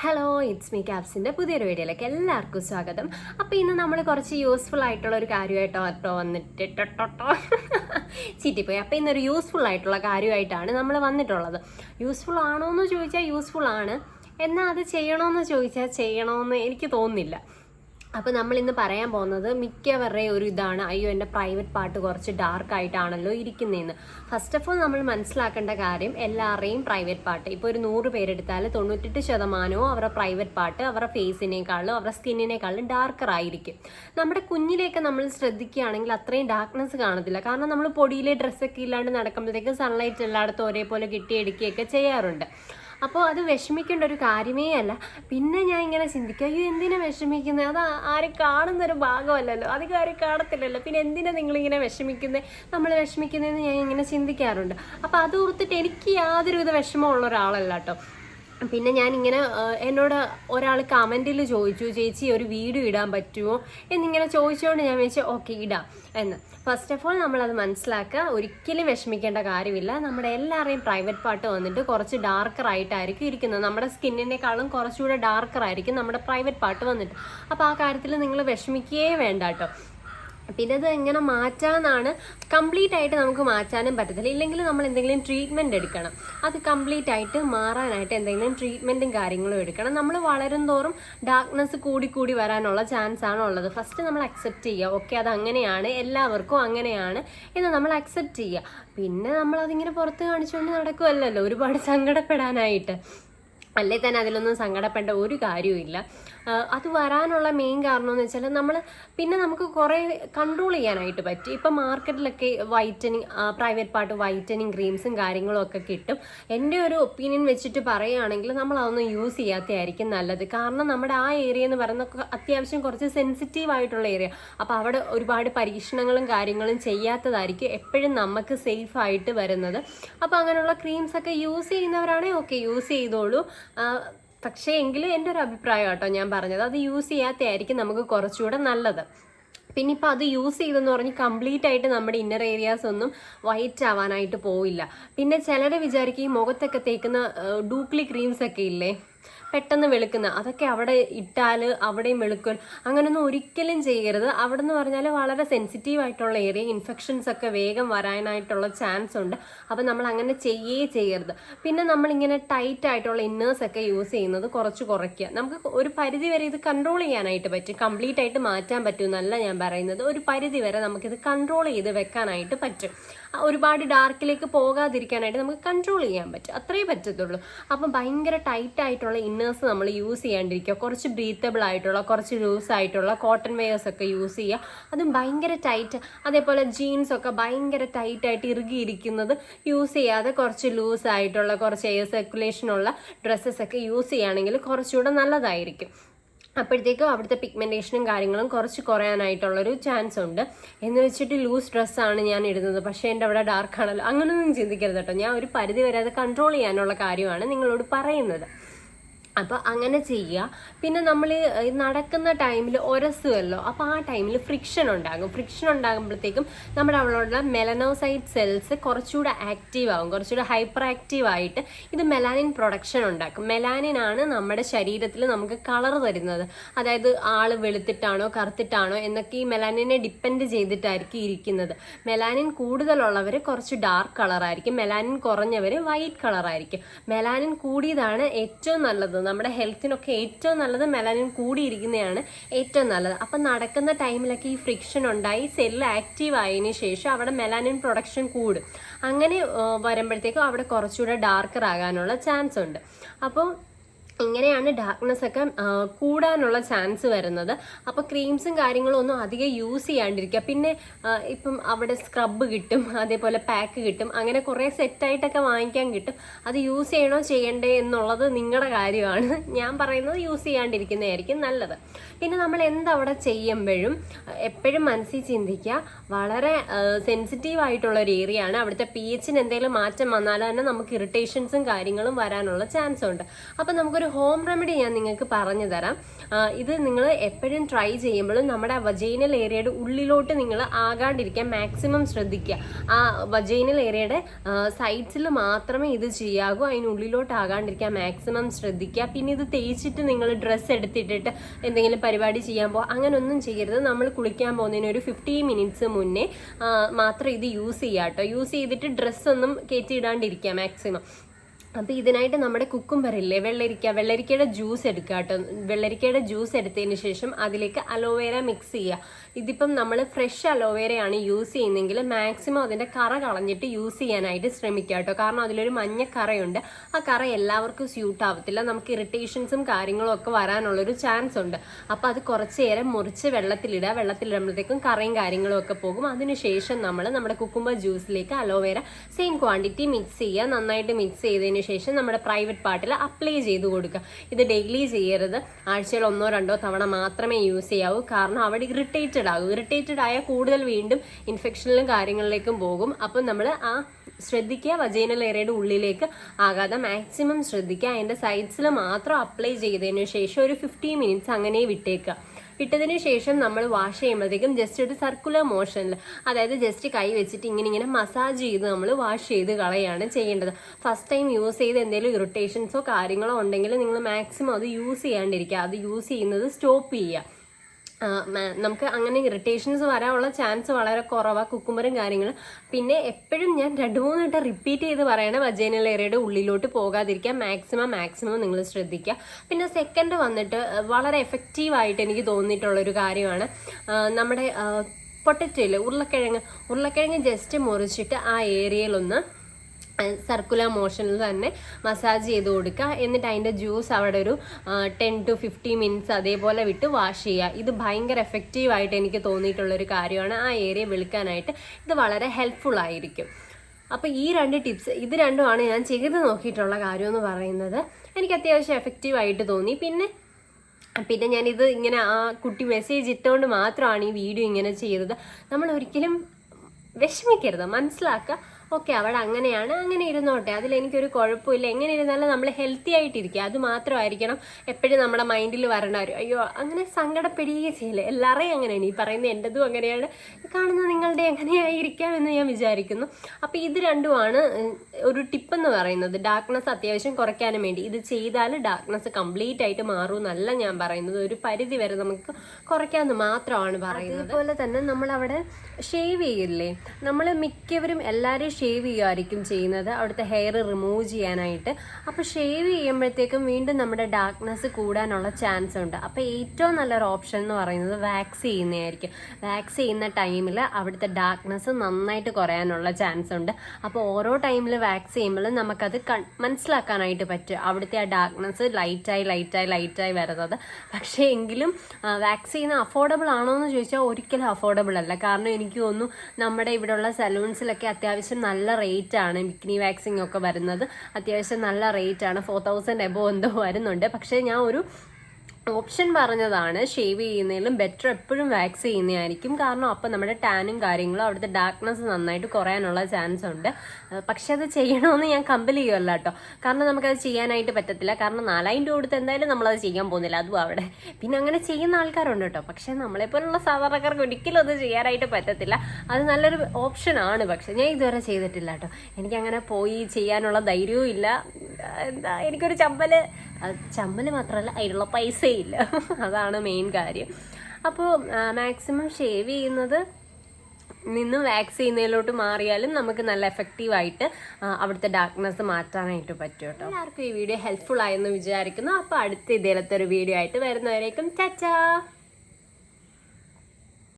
Hello it's me ക്യാപ്സിന്റെ പുതിയൊരു വീഡിയോയിലേക്ക് എല്ലാവർക്കും സ്വാഗതം. അപ്പോൾ ഇന്ന് നമ്മൾ കുറച്ച് യൂസ്ഫുൾ ആയിട്ടുള്ള ഒരു കാര്യമായിട്ടോ കേട്ടോ വന്നിട്ട് ടൊട്ടോ ചീറ്റിപ്പോയി. അപ്പോൾ ഇന്നൊരു യൂസ്ഫുൾ ആയിട്ടുള്ള കാര്യമായിട്ടാണ് നമ്മൾ വന്നിട്ടുള്ളത്. യൂസ്ഫുൾ ആണോ എന്ന് ചോദിച്ചാൽ യൂസ്ഫുൾ ആണ്. എന്നാൽ അത് ചെയ്യണമെന്ന് ചോദിച്ചാൽ ചെയ്യണമെന്ന് എനിക്ക് തോന്നുന്നില്ല. അപ്പോൾ നമ്മൾ ഇന്ന് പറയാൻ പോകുന്നത് മിക്കവരുടെയും ഒരു ഇതാണ്. അയ്യോ എന്റെ പ്രൈവറ്റ് പാർട്ട് കുറച്ച് ഡാർക്ക് ആയിട്ടാണല്ലോ ഇരിക്കുന്നതെന്ന് ഫസ്റ്റ് ഓഫ് ഓൾ നമ്മൾ മനസ്സിലാക്കേണ്ട കാര്യം എല്ലാവരുടെയും പ്രൈവറ്റ് പാർട്ട് ഇപ്പോൾ ഒരു നൂറ് പേരെടുത്താൽ തൊണ്ണൂറ്റെട്ട് ശതമാനവും അവരുടെ പ്രൈവറ്റ് പാർട്ട് അവരുടെ ഫേസിനേക്കാളും അവരുടെ സ്കിന്നിനേക്കാളും ഡാർക്കർ ആയിരിക്കും. നമ്മുടെ കുഞ്ഞിലേക്ക് നമ്മൾ ശ്രദ്ധിക്കുകയാണെങ്കിൽ അത്രയും ഡാർക്ക്നെസ് കാണത്തില്ല. കാരണം നമ്മൾ പൊടിയിലെ ഡ്രസ്സൊക്കെ ഇല്ലാണ്ട് നടക്കുമ്പോഴത്തേക്കും സൺലൈറ്റ് എല്ലായിടത്തും ഒരേപോലെ കിട്ടിയെടുക്കുകയൊക്കെ ചെയ്യാറുണ്ട്. അപ്പോൾ അത് വിഷമിക്കേണ്ട ഒരു കാര്യമേ അല്ല. പിന്നെ ഞാൻ ഇങ്ങനെ ചിന്തിക്കുക അയ്യോ എന്തിനാ വിഷമിക്കുന്നത് അത് ആരും കാണുന്നൊരു ഭാഗമല്ലല്ലോ. അധികം ആരും കാണത്തില്ലല്ലോ. പിന്നെ എന്തിനാ നിങ്ങളിങ്ങനെ വിഷമിക്കുന്നത് നമ്മൾ വിഷമിക്കുന്നതെന്ന് ഞാൻ ഇങ്ങനെ ചിന്തിക്കാറുണ്ട്. അപ്പോൾ അത് ഓർത്തിട്ട് എനിക്ക് യാതൊരുവിധ വിഷമമുള്ള ഒരാളല്ല കേട്ടോ. പിന്നെ ഞാൻ ഇങ്ങനെ എന്നോട് ഒരാൾ കമന്റിൽ ചോദിച്ചു ചേച്ചി ഒരു വീഡിയോ ഇടാൻ പറ്റുമോ? എന്നിങ്ങനെ ചോദിച്ചുകൊണ്ട് ഞാൻ ചോദിച്ചാൽ ഓക്കെ ഇടാം. എന്ന്. ഫസ്റ്റ് ഓഫ് ഓൾ നമ്മളത് മനസ്സിലാക്കുക. ഒരിക്കലും വിഷമിക്കേണ്ട കാര്യമില്ല. നമ്മുടെ എല്ലാവരുടെയും പ്രൈവറ്റ് പാർട്ട് വന്നിട്ട് കുറച്ച് ഡാർക്കർ ആയിട്ടായിരിക്കും ഇരിക്കുന്നത്. നമ്മുടെ സ്കിന്നിനേക്കാളും കുറച്ചുകൂടെ ഡാർക്കർ ആയിരിക്കും നമ്മുടെ പ്രൈവറ്റ് പാർട്ട് വന്നിട്ട്. അപ്പോൾ ആ കാര്യത്തിൽ നിങ്ങൾ വിഷമിക്കുകയേ വേണ്ട കേട്ടോ. പിന്നെ ഇത് എങ്ങനെ മാറ്റാന്നാണ് കംപ്ലീറ്റ് ആയിട്ട് നമുക്ക് മാറ്റാനും പറ്റത്തില്ല. ഇല്ലെങ്കിൽ നമ്മൾ എന്തെങ്കിലും ട്രീറ്റ്മെന്റ് എടുക്കണം. അത് കംപ്ലീറ്റ് ആയിട്ട് മാറാനായിട്ട് എന്തെങ്കിലും ട്രീറ്റ്മെന്റും കാര്യങ്ങളും എടുക്കണം. നമ്മൾ വളരും തോറും ഡാർക്ക്നെസ് കൂടി കൂടി വരാനുള്ള ചാൻസ് ആണ് ഉള്ളത്. ഫസ്റ്റ് നമ്മൾ അക്സെപ്റ്റ് ചെയ്യുക. ഓക്കെ അത് അങ്ങനെയാണ്. എല്ലാവർക്കും അങ്ങനെയാണ് എന്ന് നമ്മൾ അക്സെപ്റ്റ് ചെയ്യുക. പിന്നെ നമ്മൾ അതിങ്ങനെ പുറത്ത് കാണിച്ചുകൊണ്ട് നടക്കുമല്ലല്ലോ ഒരുപാട് സങ്കടപ്പെടാനായിട്ട്. അല്ലേ? തന്നെ അതിലൊന്നും സങ്കടപ്പെടേണ്ട ഒരു കാര്യവുമില്ല അത് വരാനുള്ള മെയിൻ കാരണം എന്ന് വെച്ചാൽ നമ്മൾ പിന്നെ നമുക്ക് കുറേ കൺട്രോൾ ചെയ്യാനായിട്ട് പറ്റും. ഇപ്പം മാർക്കറ്റിലൊക്കെ വൈറ്റനിങ് പ്രൈവറ്റ് പാർട്ട് വൈറ്റനിങ് ക്രീംസും കാര്യങ്ങളും ഒക്കെ കിട്ടും. എന്റെ ഒരു ഒപ്പീനിയൻ വെച്ചിട്ട് പറയുകയാണെങ്കിൽ നമ്മൾ അതൊന്നും യൂസ് ചെയ്യാത്തതായിരിക്കും നല്ലത്. കാരണം നമ്മുടെ ആ ഏരിയ എന്ന് പറയുന്ന അത്യാവശ്യം കുറച്ച് സെൻസിറ്റീവ് ആയിട്ടുള്ള ഏരിയ അപ്പോൾ അവിടെ ഒരുപാട് പരീക്ഷണങ്ങളും കാര്യങ്ങളും ചെയ്യാത്തതായിരിക്കും എപ്പോഴും നമുക്ക് സേഫ് ആയിട്ട് വരുന്നത്. അപ്പോൾ അങ്ങനെയുള്ള ക്രീംസ് ഒക്കെ യൂസ് ചെയ്യുന്നവരാണെങ്കിൽ ഓക്കെ യൂസ് ചെയ്തോളൂ. പക്ഷേ എങ്കിലും എന്റെ ഒരു അഭിപ്രായം കേട്ടോ ഞാൻ പറഞ്ഞത്. അത് യൂസ് ചെയ്യാത്തതായിരിക്കും നമുക്ക് കുറച്ചുകൂടെ നല്ലത്. പിന്നെ ഇപ്പം അത് യൂസ് ചെയ്തെന്ന് പറഞ്ഞ് കംപ്ലീറ്റ് ആയിട്ട് നമ്മുടെ ഇന്നർ ഏരിയാസ് ഒന്നും വൈറ്റ് ആവാനായിട്ട് പോവില്ല. പിന്നെ ചിലരെ വിചാരിക്കും ഈ മുഖത്തൊക്കെ തേക്കുന്ന ഡൂപ്ലി ക്രീംസ് ഒക്കെ ഇല്ലേ? പെട്ടെന്ന് വെളുക്കുന്ന അതൊക്കെ അവിടെ ഇട്ടാൽ അവിടെയും വെളുക്കും. അങ്ങനെയൊന്നും ഒരിക്കലും ചെയ്യരുത്. അവിടെ എന്ന് പറഞ്ഞാൽ വളരെ സെൻസിറ്റീവ് ആയിട്ടുള്ള ഏരിയ ഇൻഫെക്ഷൻസ് ഒക്കെ വേഗം വരാനായിട്ടുള്ള ചാൻസ് ഉണ്ട്. അപ്പം നമ്മൾ അങ്ങനെ ചെയ്യേ ചെയ്യരുത്. പിന്നെ നമ്മളിങ്ങനെ ടൈറ്റ് ആയിട്ടുള്ള ഇന്നേഴ്സ് ഒക്കെ യൂസ് ചെയ്യുന്നത് കുറച്ച് കുറയ്ക്കുക. നമുക്ക് ഒരു പരിധി വരെ ഇത് കൺട്രോൾ ചെയ്യാനായിട്ട് പറ്റും. കംപ്ലീറ്റ് ആയിട്ട് മാറ്റാൻ പറ്റുമെന്നല്ല ഞാൻ പറയുന്നത്. ഒരു പരിധി വരെ നമുക്കിത് കൺട്രോൾ ചെയ്ത് വെക്കാനായിട്ട് പറ്റും. ഒരുപാട് ഡാർക്കിലേക്ക് പോകാതിരിക്കാനായിട്ട് നമുക്ക് കൺട്രോൾ ചെയ്യാൻ പറ്റും. അത്രേ പറ്റത്തുള്ളൂ. അപ്പം ഭയങ്കര ടൈറ്റ് ആയിട്ടുള്ള ഇന്നേഴ്സ് നമ്മൾ യൂസ് ചെയ്യാണ്ടിരിക്കുക. കുറച്ച് ബ്രീത്തബിൾ ആയിട്ടുള്ള കുറച്ച് ലൂസ് ആയിട്ടുള്ള കോട്ടൺ വെയേഴ്സ് ഒക്കെ യൂസ് ചെയ്യുക. അതും ഭയങ്കര ടൈറ്റ് അതേപോലെ ജീൻസ് ഒക്കെ ഭയങ്കര ടൈറ്റ് ആയിട്ട് ഇറുകിയിരിക്കുന്നത് യൂസ് ചെയ്യാതെ കുറച്ച് ലൂസ് ആയിട്ടുള്ള കുറച്ച് എയർ സർക്കുലേഷനുള്ള ഡ്രസ്സസ് ഒക്കെ യൂസ് ചെയ്യുകയാണെങ്കിൽ കുറച്ചുകൂടെ നല്ലതായിരിക്കും. അപ്പോഴത്തേക്കും അവിടുത്തെ പിഗ്മെന്റേഷനും കാര്യങ്ങളും കുറച്ച് കുറയാനായിട്ടുള്ളൊരു ചാൻസ് ഉണ്ട്. എന്ന് വെച്ചിട്ട് ലൂസ് ഡ്രസ്സാണ് ഞാൻ ഇടുന്നത്. പക്ഷേ എന്റെ അവിടെ ഡാർക്കാണല്ലോ അങ്ങനെയൊന്നും ചിന്തിക്കരുത് കേട്ടോ. ഞാൻ ഒരു പരിധി വരെ അത് കൺട്രോൾ ചെയ്യാനുള്ള കാര്യമാണ് നിങ്ങളോട് പറയുന്നത്. അപ്പോൾ അങ്ങനെ ചെയ്യുക. പിന്നെ നമ്മൾ നടക്കുന്ന ടൈമിൽ ഒരസുമല്ലോ അപ്പോൾ ആ ടൈമിൽ ഫ്രിക്ഷൻ ഉണ്ടാകും. ഫ്രിക്ഷൻ ഉണ്ടാകുമ്പോഴത്തേക്കും നമ്മുടെ അവിടെയുള്ള മെലനോസൈറ്റ് സെൽസ് കുറച്ചുകൂടെ ആക്റ്റീവ് ആകും കുറച്ചുകൂടെ ഹൈപ്പർ ആക്റ്റീവ് ആയിട്ട് ഇത് മെലാനിൻ പ്രൊഡക്ഷൻ ഉണ്ടാക്കും. മെലാനിൻ ആണ് നമ്മുടെ ശരീരത്തിൽ നമുക്ക് കളർ തരുന്നത്. അതായത് ആൾ വെളുത്തിട്ടാണോ കറുത്തിട്ടാണോ എന്നൊക്കെ ഈ മെലാനിനെ ഡിപ്പെൻഡ് ചെയ്തിട്ടായിരിക്കും ഇരിക്കുന്നത്. മെലാനിൻ കൂടുതലുള്ളവർ കുറച്ച് ഡാർക്ക് കളറായിരിക്കും മെലാനിൻ കുറഞ്ഞവർ വൈറ്റ് കളറായിരിക്കും മെലാനിൻ കൂടിയതാണ് ഏറ്റവും നല്ലത് നമ്മുടെ ഹെൽത്തിനൊക്കെ ഏറ്റവും നല്ലത് മെലാനിൻ കൂടിയിരിക്കുന്നതാണ് ഏറ്റവും നല്ലത്. അപ്പം നടക്കുന്ന ടൈമിലൊക്കെ ഈ ഫ്രിക്ഷൻ ഉണ്ടായി സെല്ല് ആക്റ്റീവ് ആയതിനു ശേഷം അവിടെ മെലാനിൻ പ്രൊഡക്ഷൻ കൂടും. അങ്ങനെ വരുമ്പോഴത്തേക്കും അവിടെ കുറച്ചുകൂടെ ഡാർക്കർ ആകാനുള്ള ചാൻസ് ഉണ്ട്. അപ്പോൾ ഇങ്ങനെയാണ് ഡാർക്ക്നെസ് ഒക്കെ കൂടാനുള്ള ചാൻസ് വരുന്നത്. അപ്പോൾ ക്രീംസും കാര്യങ്ങളും ഒന്നും അധികം യൂസ് ചെയ്യാണ്ടിരിക്കുക. പിന്നെ ഇപ്പം അവിടെ സ്ക്രബ് കിട്ടും അതേപോലെ പാക്ക് കിട്ടും അങ്ങനെ കുറേ സെറ്റായിട്ടൊക്കെ വാങ്ങിക്കാൻ കിട്ടും. അത് യൂസ് ചെയ്യണോ ചെയ്യണ്ടേ എന്നുള്ളത് നിങ്ങളുടെ കാര്യമാണ്. ഞാൻ പറയുന്നത് യൂസ് ചെയ്യാണ്ടിരിക്കുന്നതായിരിക്കും നല്ലത്. പിന്നെ നമ്മൾ എന്തവിടെ ചെയ്യുമ്പോഴും എപ്പോഴും മനസ്സിൽ ചിന്തിക്കുക. വളരെ സെൻസിറ്റീവ് ആയിട്ടുള്ള ഒരു ഏരിയ ആണ്. അവിടുത്തെ പി എച്ചിന് എന്തെങ്കിലും മാറ്റം വന്നാൽ തന്നെ നമുക്ക് ഇറിറ്റേഷൻസും കാര്യങ്ങളും വരാനുള്ള ചാൻസ് ഉണ്ട്. അപ്പം നമുക്കൊരു ഹോം റെമഡി ഞാൻ നിങ്ങൾക്ക് പറഞ്ഞു തരാം. ഇത് നിങ്ങൾ എപ്പോഴും ട്രൈ ചെയ്യുമ്പോഴും നമ്മുടെ വജൈനൽ ഏരിയയുടെ ഉള്ളിലോട്ട് നിങ്ങൾ ആകാണ്ടിരിക്കാൻ മാക്സിമം ശ്രദ്ധിക്കുക. ആ വജൈനൽ ഏരിയയുടെ സൈഡ്സിൽ മാത്രമേ ഇത് ചെയ്യാകൂ അതിനുള്ളിലോട്ട് ആകാണ്ടിരിക്കാൻ മാക്സിമം ശ്രദ്ധിക്കുക. പിന്നെ ഇത് തേച്ചിട്ട് നിങ്ങൾ ഡ്രസ്സ് എടുത്തിട്ടിട്ട് എന്തെങ്കിലും പരിപാടി ചെയ്യാൻ പോകുക അങ്ങനെയൊന്നും ചെയ്യരുത്. നമ്മൾ കുളിക്കാൻ പോകുന്നതിന് ഒരു ഫിഫ്റ്റി മിനിറ്റ്സ് മുന്നേ മാത്രം ഇത് യൂസ് ചെയ്യാം കേട്ടോ യൂസ് ചെയ്തിട്ട് ഡ്രസ്സൊന്നും കയറ്റിയിടാണ്ടിരിക്കുക മാക്സിമം അപ്പോൾ ഇതിനായിട്ട് നമ്മുടെ കുക്കുംബറില്ലേ വെള്ളരിക്ക. വെള്ളരിക്കയുടെ ജ്യൂസ് എടുക്കുക കേട്ടോ വെള്ളരിക്കയുടെ ജ്യൂസ് എടുത്തതിന് ശേഷം അതിലേക്ക് അലോവേര മിക്സ് ചെയ്യുക. ഇതിപ്പം നമ്മൾ ഫ്രഷ് അലോവേരയാണ് യൂസ് ചെയ്യുന്നതെങ്കിൽ മാക്സിമം അതിന്റെ കറ കളഞ്ഞിട്ട് യൂസ് ചെയ്യാനായിട്ട് ശ്രമിക്കുക കേട്ടോ. കാരണം അതിലൊരു മഞ്ഞ കറയുണ്ട്. ആ കറ എല്ലാവർക്കും സ്യൂട്ട് ആവത്തില്ല. നമുക്ക് ഇറിറ്റേഷൻസും കാര്യങ്ങളും ഒക്കെ വരാനുള്ളൊരു ചാൻസ് ഉണ്ട്. അപ്പോൾ അത് കുറച്ച് നേരം മുറിച്ച് വെള്ളത്തിലിടുക. വെള്ളത്തിലിടുമ്പോഴത്തേക്കും കറയും കാര്യങ്ങളും ഒക്കെ പോകും. അതിനുശേഷം നമ്മൾ നമ്മുടെ cucumber ജ്യൂസിലേക്ക് aloe vera same quantity mix ചെയ്യുക. നന്നായിട്ട് മിക്സ് ചെയ്തതിന് ശേഷം നമ്മുടെ പ്രൈവറ്റ് പാർട്ടിൽ അപ്ലൈ ചെയ്ത് കൊടുക്കുക. ഇത് ഡെയിലി ചെയ്യരുത്. ആഴ്ചയിൽ ഒന്നോ രണ്ടോ തവണ മാത്രമേ യൂസ് ചെയ്യാവൂ. കാരണം അവിടെ ഇറിറ്റേറ്റഡ് ആകും ഇറിറ്റേറ്റഡ് ആയാൽ കൂടുതൽ വീണ്ടും ഇൻഫെക്ഷനിലും കാര്യങ്ങളിലേക്കും പോകും. അപ്പം നമ്മൾ ആ ശ്രദ്ധിക്കുക വജൈനൽ ഏരിയയുടെ ഉള്ളിലേക്ക് ആകാതെ മാക്സിമം ശ്രദ്ധിക്കുക. അതിന്റെ സൈഡ്സിൽ മാത്രം അപ്ലൈ ചെയ്തതിന് ശേഷം ഒരു ഫിഫ്റ്റി മിനിറ്റ്സ് അങ്ങനെ വിട്ടേക്കുക. ഇട്ടതിന് ശേഷം നമ്മൾ വാഷ് ചെയ്യുമ്പോഴത്തേക്കും ജസ്റ്റ് ഒരു സർക്കുലർ മോഷനിൽ അതായത് ജസ്റ്റ് കൈ വെച്ചിട്ട് ഇങ്ങനെ ഇങ്ങനെ മസാജ് ചെയ്ത് നമ്മൾ വാഷ് ചെയ്ത് കളയാണ് ചെയ്യേണ്ടത്. ഫസ്റ്റ് ടൈം യൂസ് ചെയ്ത് എന്തെങ്കിലും ഇറിറ്റേഷൻസോ കാര്യങ്ങളോ ഉണ്ടെങ്കിൽ നിങ്ങൾ മാക്സിമം അത് യൂസ് ചെയ്യാണ്ടിരിക്കുക. അത് യൂസ് ചെയ്യുന്നത് സ്റ്റോപ്പ് ചെയ്യുക. നമുക്ക് അങ്ങനെ ഇറിറ്റേഷൻസ് വരാനുള്ള ചാൻസ് വളരെ കുറവാണ് കുക്കുമ്പറും കാര്യങ്ങളും. പിന്നെ എപ്പോഴും ഞാൻ രണ്ട് മൂന്ന് വട്ടം റിപ്പീറ്റ് ചെയ്ത് പറയണം വജൈനൽ ഏരിയയുടെ ഉള്ളിലോട്ട് പോകാതിരിക്കുക മാക്സിമം മാക്സിമം നിങ്ങൾ ശ്രദ്ധിക്കുക. പിന്നെ സെക്കൻഡ് വന്നിട്ട് വളരെ എഫക്റ്റീവായിട്ട് എനിക്ക് തോന്നിയിട്ടുള്ളൊരു കാര്യമാണ്. നമ്മുടെ പൊട്ടറ്റോയിൽ ഉരുളക്കിഴങ്ങ്. ഉരുളക്കിഴങ്ങ് ജസ്റ്റ് മുറിച്ചിട്ട് ആ ഏരിയയിലൊന്ന് സർക്കുലർ മോഷനിൽ തന്നെ മസാജ് ചെയ്ത് കൊടുക്കുക. എന്നിട്ട് അതിന്റെ ജ്യൂസ് അവിടെ ഒരു ടെൻ ടു ഫിഫ്റ്റി മിനിറ്റ്സ് അതേപോലെ വിട്ട് വാഷ് ചെയ്യുക. ഇത് ഭയങ്കര എഫക്റ്റീവായിട്ട് എനിക്ക് തോന്നിയിട്ടുള്ളൊരു കാര്യമാണ്. ആ ഏരിയ വെളുക്കാനായിട്ട് ഇത് വളരെ ഹെൽപ്ഫുൾ ആയിരിക്കും. അപ്പോൾ ഈ രണ്ട് ടിപ്സ് ഇത് രണ്ടുമാണ് ഞാൻ ചെയ്ത് നോക്കിയിട്ടുള്ള കാര്യം എന്ന് പറയുന്നത്. എനിക്ക് അത്യാവശ്യം എഫക്റ്റീവായിട്ട് തോന്നി. പിന്നെ പിന്നെ ഞാനിത് ഇങ്ങനെ ആ കുട്ടി മെസ്സേജ് ഇട്ടുകൊണ്ട് മാത്രമാണ് ഈ വീഡിയോ ഇങ്ങനെ ചെയ്തത്. നമ്മൾ ഒരിക്കലും വിഷമിക്കരുത്. മനസ്സിലാക്കുക. ഓക്കെ അവിടെ അങ്ങനെയാണ്. അങ്ങനെ ഇരുന്നോട്ടെ. അതിൽ എനിക്കൊരു കുഴപ്പമില്ല. എങ്ങനെ ഇരുന്നാലും നമ്മൾ ഹെൽത്തി ആയിട്ടിരിക്കുക. അത് മാത്രമായിരിക്കണം എപ്പോഴും നമ്മുടെ മൈൻഡിൽ വരണ ഒരു അയ്യോ അങ്ങനെ സങ്കടപ്പെടുകയും ചെയ്യില്ല? എല്ലാവരെയും അങ്ങനെയാണ് ഈ പറയുന്നത് എന്റെതും അങ്ങനെയാണ്. കാണുന്ന നിങ്ങളുടെ എങ്ങനെയായിരിക്കാം എന്ന് ഞാൻ വിചാരിക്കുന്നു. അപ്പോൾ ഇത് രണ്ടുമാണ് ഒരു ടിപ്പെന്ന് പറയുന്നത്. ഡാർക്ക്നെസ് അത്യാവശ്യം കുറയ്ക്കാനും വേണ്ടി. ഇത് ചെയ്താൽ ഡാർക്ക്നെസ് കംപ്ലീറ്റ് ആയിട്ട് മാറും എന്നല്ല ഞാൻ പറയുന്നത്. ഒരു പരിധി വരെ നമുക്ക് കുറയ്ക്കാമെന്ന് മാത്രമാണ് പറയുന്നത്. അതുപോലെ തന്നെ നമ്മളവിടെ ഷേവ് ചെയ്യില്ലേ? നമ്മൾ മിക്കവരും എല്ലാവരും ഷേവ് ചെയ്യുമായിരിക്കും ചെയ്യുന്നത്. അവിടുത്തെ ഹെയർ റിമൂവ് ചെയ്യാനായിട്ട്. അപ്പോൾ ഷേവ് ചെയ്യുമ്പോഴത്തേക്കും വീണ്ടും നമ്മുടെ ഡാർക്ക്നെസ് കൂടാനുള്ള ചാൻസ് ഉണ്ട്. അപ്പോൾ ഏറ്റവും നല്ലൊരു ഓപ്ഷൻ എന്ന് പറയുന്നത് വാക്സ് ചെയ്യുന്നതായിരിക്കും. വാക്സ് ചെയ്യുന്ന ടൈമിൽ അവിടുത്തെ ഡാർക്ക്നെസ് നന്നായിട്ട് കുറയാനുള്ള ചാൻസ് ഉണ്ട്. അപ്പോൾ ഓരോ ടൈമിൽ വാക്സ് ചെയ്യുമ്പോഴും നമുക്കത് മനസ്സിലാക്കാനായിട്ട് പറ്റും. അവിടുത്തെ ആ ഡാർക്ക്നെസ് ലൈറ്റായി ലൈറ്റായി ലൈറ്റായി വരുന്നത്. പക്ഷേ എങ്കിലും വാക്സ് ചെയ്യുന്ന അഫോർഡബിൾ ആണോ എന്ന് ചോദിച്ചാൽ ഒരിക്കലും അഫോർഡബിൾ അല്ല. കാരണം എനിക്ക് തോന്നുന്നു നമ്മുടെ ഇവിടെയുള്ള സലൂൺസിലൊക്കെ അത്യാവശ്യം നല്ല ആണ്. ബിക്കിനി വാക്സിംഗ് ഒക്കെ വരുന്നത്. അത്യാവശ്യം നല്ല റേറ്റ് ആണ്. ഫോർ തൗസൻഡ് എബോ എന്തോ വരുന്നുണ്ട്. പക്ഷേ ഞാൻ ഒരു ഓപ്ഷൻ പറഞ്ഞതാണ് ഷേവ് ചെയ്യുന്നതിലും ബെറ്റർ എപ്പോഴും വാക്സ് ചെയ്യുന്നതായിരിക്കും. കാരണം അപ്പം നമ്മുടെ ടാനും കാര്യങ്ങളും അവിടുത്തെ ഡാർക്ക്നെസ് നന്നായിട്ട് കുറയാനുള്ള ചാൻസ് ഉണ്ട്. പക്ഷെ അത് ചെയ്യണമെന്ന് ഞാൻ കമ്പൽ ചെയ്യുമല്ല കേട്ടോ കാരണം നമുക്കത് ചെയ്യാനായിട്ട് പറ്റത്തില്ല. കാരണം നാലായിരം രൂപ കൊടുത്ത് എന്തായാലും നമ്മളത് ചെയ്യാൻ പോകുന്നില്ല. അതും അവിടെ. പിന്നെ അങ്ങനെ ചെയ്യുന്ന ആൾക്കാരുണ്ട് കേട്ടോ പക്ഷേ നമ്മളെപ്പോലുള്ള സാധാരണക്കാർക്ക് ഒരിക്കലും അത് ചെയ്യാനായിട്ട് പറ്റത്തില്ല. അത് നല്ലൊരു ഓപ്ഷനാണ് പക്ഷെ ഞാൻ ഇതുവരെ ചെയ്തിട്ടില്ല കേട്ടോ എനിക്കങ്ങനെ പോയി ചെയ്യാനുള്ള ധൈര്യവും ഇല്ല. എന്താ എനിക്കൊരു ചമ്മൽ. ചമ്മൽ മാത്രമല്ല അതിനുള്ള പൈസയില്ല. അതാണ് മെയിൻ കാര്യം. അപ്പോൾ മാക്സിമം ഷേവ് ചെയ്യുന്നത് നിന്ന് വാക്സ് ചെയ്യുന്നതിലോട്ട് മാറിയാലും നമുക്ക് നല്ല എഫക്റ്റീവായിട്ട് അവിടുത്തെ ഡാർക്ക്നെസ് മാറ്റാനായിട്ട് പറ്റും കേട്ടോ. എല്ലാവർക്കും ഈ വീഡിയോ ഹെൽപ്ഫുൾ ആയെന്ന് വിചാരിക്കുന്നു. അപ്പോൾ അടുത്ത ഇതേലത്തെ ഒരു വീഡിയോ ആയിട്ട് വരുന്നവരേക്കും ചച്ചാ